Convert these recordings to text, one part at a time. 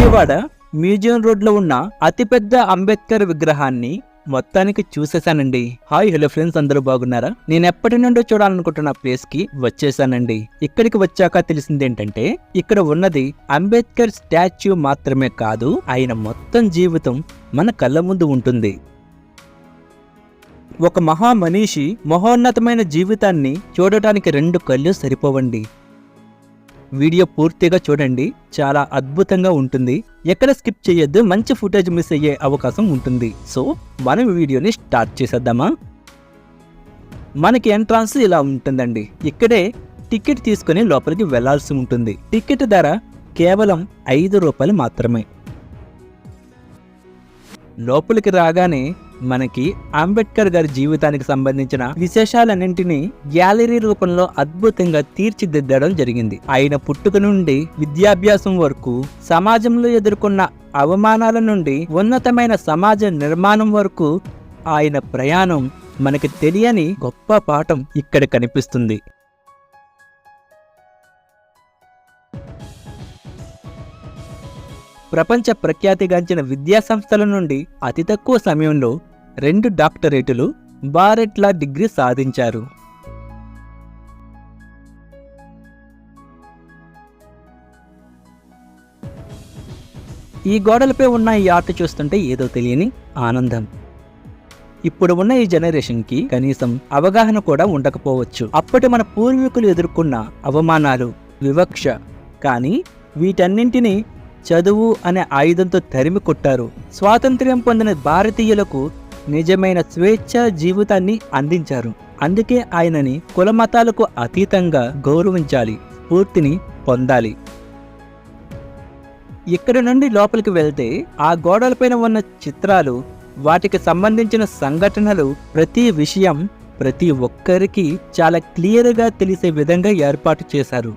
Vijayawada museum రోడ్లో ఉన్న అతిపెద్ద అంబేద్కర్ విగ్రహాన్ని మొత్తానికి చూసేశానండి. హాయ్ హలో ఫ్రెండ్స్ అందరూ బాగున్నారా? నేను ఎప్పటి నుండో చూడాలనుకుంటున్న ప్లేస్కి వచ్చేసానండి ఇక్కడికి వచ్చాక తెలిసింది ఏంటంటే ఇక్కడ ఉన్నది అంబేద్కర్ స్టాచ్యూ మాత్రమే కాదు ఆయన మొత్తం జీవితం మన కళ్ళ ముందు ఉంటుంది. ఒక మహామనీషి మహోన్నతమైన జీవితాన్ని చూడటానికి రెండు కళ్ళు సరిపోవండి. వీడియో పూర్తిగా చూడండి. చాలా అద్భుతంగా ఉంటుంది. ఎక్కడ స్కిప్ చేయొద్దు మంచి ఫుటేజ్ మిస్ అయ్యే అవకాశం ఉంటుంది. సో మనం వీడియోని స్టార్ట్ చేసేద్దామా? మనకి ఎంట్రన్స్ ఇలా ఉంటుందండి. ఇక్కడే టికెట్ తీసుకుని లోపలికి వెళ్ళాల్సి ఉంటుంది. టికెట్ ధర కేవలం ఐదు రూపాయలు మాత్రమే. లోపలికి రాగానే మనకి అంబేద్కర్ గారి జీవితానికి సంబంధించిన విశేషాలన్నింటినీ గ్యాలరీ రూపంలో అద్భుతంగా తీర్చిదిద్దడం జరిగింది. ఆయన పుట్టుక నుండి విద్యాభ్యాసం వరకు సమాజంలో ఎదుర్కొన్న అవమానాల నుండి ఉన్నతమైన సమాజ నిర్మాణం వరకు ఆయన ప్రయాణం మనకి తెలియని గొప్ప పాఠం ఇక్కడ కనిపిస్తుంది. ప్రపంచ ప్రఖ్యాతిగాంచిన విద్యా సంస్థల నుండి అతి తక్కువ సమయంలో రెండు డాక్టరేటులు బారెట్లా డిగ్రీ సాధించారు. ఈ గోడలపై ఉన్న ఈ ఆర్ట్ చూస్తుంటే ఏదో తెలియని ఆనందం. ఇప్పుడు ఉన్న ఈ జనరేషన్కి కనీసం అవగాహన కూడా ఉండకపోవచ్చు. అప్పటి మన పూర్వీకులు ఎదుర్కొన్న అవమానాలు వివక్ష కానీ వీటన్నింటినీ చదువు అనే ఆయుధంతో తరిమి కొట్టారు. స్వాతంత్ర్యం పొందిన భారతీయులకు నిజమైన స్వేచ్ఛ జీవితాన్ని అందించారు. అందుకే ఆయనని కులమతాలకు అతీతంగా గౌరవించాలి స్ఫూర్తిని పొందాలి. ఇక్కడి నుండి లోపలికి వెళ్తే ఆ గోడలపైన ఉన్న చిత్రాలు వాటికి సంబంధించిన సంఘటనలు ప్రతి విషయం ప్రతి ఒక్కరికి చాలా క్లియర్గా తెలిసే విధంగా ఏర్పాటు చేశారు.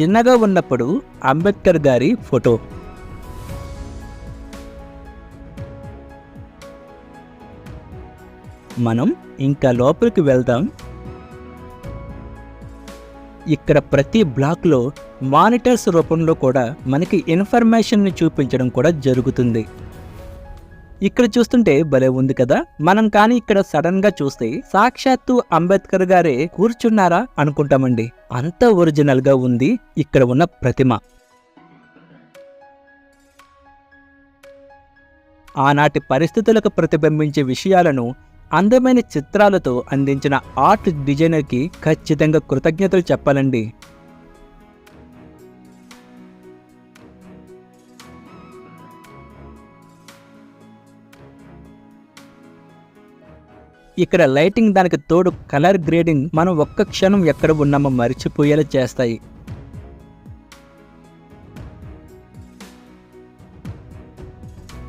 చిన్నగా ఉన్నప్పుడు అంబేద్కర్ గారి ఫోటో. మనం ఇంకా లోపలికి వెళ్దాం. ఇక్కడ ప్రతి బ్లాక్లో మానిటర్స్ రూపంలో కూడా మనకి ఇన్ఫర్మేషన్ని చూపించడం కూడా జరుగుతుంది. ఇక్కడ చూస్తుంటే భలే ఉంది కదా? మనం కానీ ఇక్కడ సడన్గా చూస్తే సాక్షాత్తు అంబేద్కర్ గారే కూర్చున్నారా అనుకుంటామండి. అంత ఒరిజినల్గా ఉంది ఇక్కడ ఉన్న ప్రతిమ. ఆనాటి పరిస్థితులకు ప్రతిబింబించే విషయాలను అందమైన చిత్రాలతో అందించిన ఆర్ట్ డిజైనర్కి ఖచ్చితంగా కృతజ్ఞతలు చెప్పాలండి. ఇక్కడ లైటింగ్ దానికి తోడు కలర్ గ్రేడింగ్ మనం ఒక్క క్షణం ఎక్కడ ఉన్నామో మరిచిపోయేలా చేస్తాయి.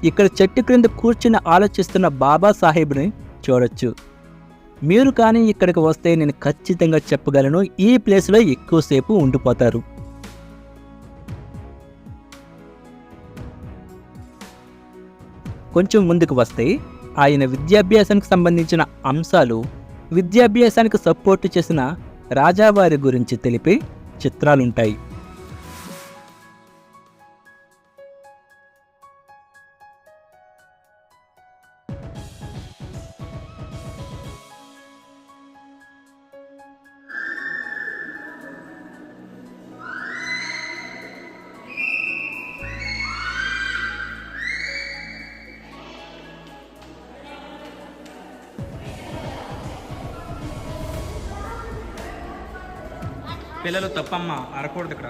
ఇక్కడ చెట్టు క్రింద కూర్చుని ఆలోచిస్తున్న బాబాసాహెబ్ని చూడొచ్చు. మీరు కానీ ఇక్కడికి వస్తే నేను ఖచ్చితంగా చెప్పగలను ఈ ప్లేస్లో ఎక్కువసేపు ఉండిపోతారు. కొంచెం ముందుకు వస్తే ఆయన విద్యాభ్యాసానికి సంబంధించిన అంశాలు విద్యాభ్యాసానికి సపోర్టు చేసిన రాజావారి గురించి తెలిపే చిత్రాలుంటాయి. పిల్లలు తప్పమ్మ అరకూడదు ఇక్కడ.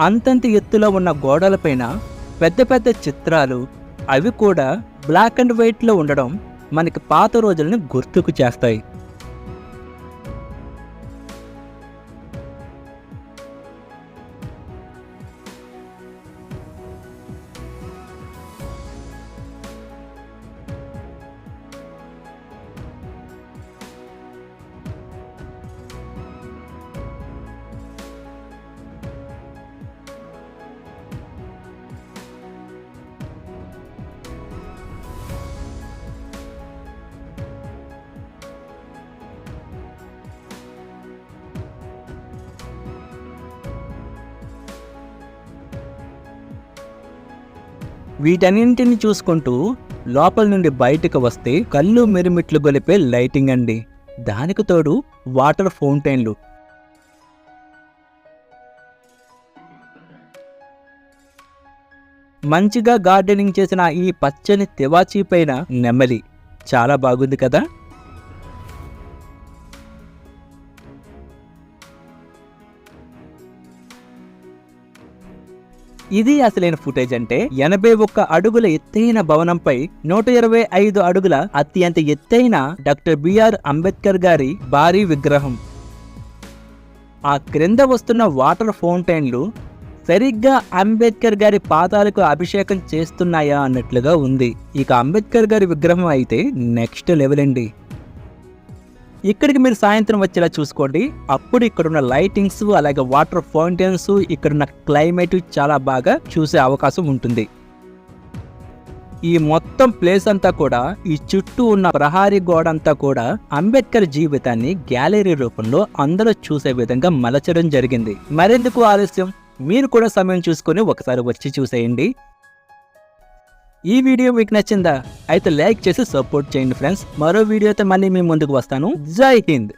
అంతంత ఎత్తులో ఉన్న గోడలపైన పెద్ద పెద్ద చిత్రాలు అవి కూడా బ్లాక్ అండ్ వైట్లో ఉండడం మనకి పాత రోజులను గుర్తుకు చేస్తాయి. వీటన్నింటిని చూసుకుంటూ లోపల నుండి బయటకు వస్తే కళ్ళు మిరుమిట్లు గొలిపే లైటింగ్ అండి. దానికి తోడు వాటర్ ఫౌంటైన్లు. మంచిగా గార్డెనింగ్ చేసిన ఈ పచ్చని తివాచీ పైన నెమలి. చాలా బాగుంది కదా? ఇది అసలైన ఫుటేజ్ అంటే ఎనభై ఒక్క అడుగుల ఎత్తైన భవనంపై నూట ఇరవై ఐదు అడుగుల అత్యంత ఎత్తైన డాక్టర్ బిఆర్ అంబేద్కర్ గారి భారీ విగ్రహం. ఆ క్రింద వస్తున్న వాటర్ ఫౌంటైన్లు సరిగ్గా అంబేద్కర్ గారి పాదాలకు అభిషేకం చేస్తున్నాయా అన్నట్లుగా ఉంది. ఇక అంబేద్కర్ గారి విగ్రహం అయితే నెక్స్ట్ లెవెల్ అండి. ఇక్కడికి మీరు సాయంత్రం వచ్చేలా చూసుకోండి. అప్పుడు ఇక్కడున్న లైటింగ్స్ అలాగే వాటర్ ఫౌంటైన్స్ ఇక్కడున్న క్లైమేట్ చాలా బాగా చూసే అవకాశం ఉంటుంది. ఈ మొత్తం ప్లేస్ అంతా కూడా ఈ చుట్టూ ఉన్న ప్రహారీ గోడ అంతా కూడా అంబేద్కర్ జీవితాన్ని గ్యాలరీ రూపంలో అందరూ చూసే విధంగా మలచడం జరిగింది. మరెందుకు ఆలస్యం? మీరు కూడా సమయం చూసుకొని ఒకసారి వచ్చి చూసేయండి. ఈ వీడియో మీకు నచ్చిందా? అయితే లైక్ చేసి సపోర్ట్ చేయండి ఫ్రెండ్స్. మరో వీడియోతో మళ్ళీ మీ ముందుకు వస్తాను. జై హింద్.